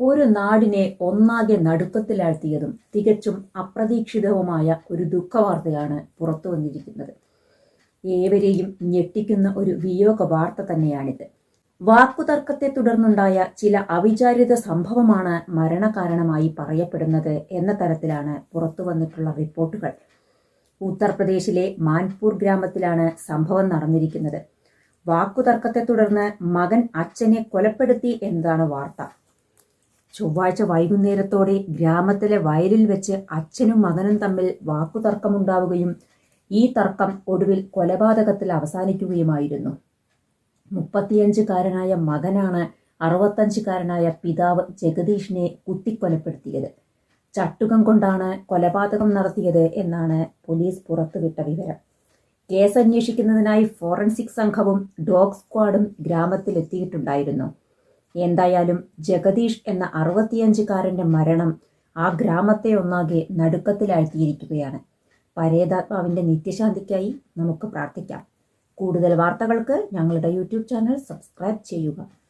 ഒരു നാടിനെ ഒന്നാകെ നടുക്കത്തിലാഴ്ത്തിയതും തികച്ചും അപ്രതീക്ഷിതവുമായ ഒരു ദുഃഖവാർത്തയാണ് പുറത്തു വന്നിരിക്കുന്നത്. ഏവരെയും ഞെട്ടിക്കുന്ന ഒരു വിയോഗ വാർത്ത തന്നെയാണിത്. വാക്കുതർക്കത്തെ തുടർന്നുണ്ടായ ചില അവിചാരിത സംഭവമാണ് മരണകാരണമായി പറയപ്പെടുന്നത് എന്ന തരത്തിലാണ് പുറത്തു വന്നിട്ടുള്ള റിപ്പോർട്ടുകൾ. ഉത്തർപ്രദേശിലെ മാൻപൂർ ഗ്രാമത്തിലാണ് സംഭവം നടന്നിരിക്കുന്നത്. വാക്കുതർക്കത്തെ തുടർന്ന് മകൻ അച്ഛനെ കൊലപ്പെടുത്തി എന്നതാണ് വാർത്ത. ചൊവ്വാഴ്ച വൈകുന്നേരത്തോടെ ഗ്രാമത്തിലെ വയലിൽ വെച്ച് അച്ഛനും മകനും തമ്മിൽ വാക്കുതർക്കമുണ്ടാവുകയും ഈ തർക്കം ഒടുവിൽ കൊലപാതകത്തിൽ അവസാനിക്കുകയുമായിരുന്നു. മുപ്പത്തിയഞ്ചുകാരനായ മകനാണ് അറുപത്തഞ്ചുകാരനായ പിതാവ് ജഗദീഷിനെ കുത്തിക്കൊലപ്പെടുത്തിയത്. ചട്ടുകം കൊണ്ടാണ് കൊലപാതകം നടത്തിയത് എന്നാണ് പോലീസ് പുറത്തുവിട്ട വിവരം. കേസ് അന്വേഷിക്കുന്നതിനായി ഫോറൻസിക് സംഘവും ഡോഗ് സ്ക്വാഡും ഗ്രാമത്തിലെത്തിയിട്ടുണ്ടായിരുന്നു. എന്തായാലും ജഗദീഷ് എന്ന അറുപത്തിയഞ്ചുകാരന്റെ മരണം ആ ഗ്രാമത്തെ ഒന്നാകെ നടുക്കത്തിലാഴ്ത്തിയിരിക്കുകയാണ്. പരേതാത്മാവിന്റെ നിത്യശാന്തിക്കായി നമുക്ക് പ്രാർത്ഥിക്കാം. കൂടുതൽ വാർത്തകൾക്ക് ഞങ്ങളുടെ യൂട്യൂബ് ചാനൽ സബ്സ്ക്രൈബ് ചെയ്യുക.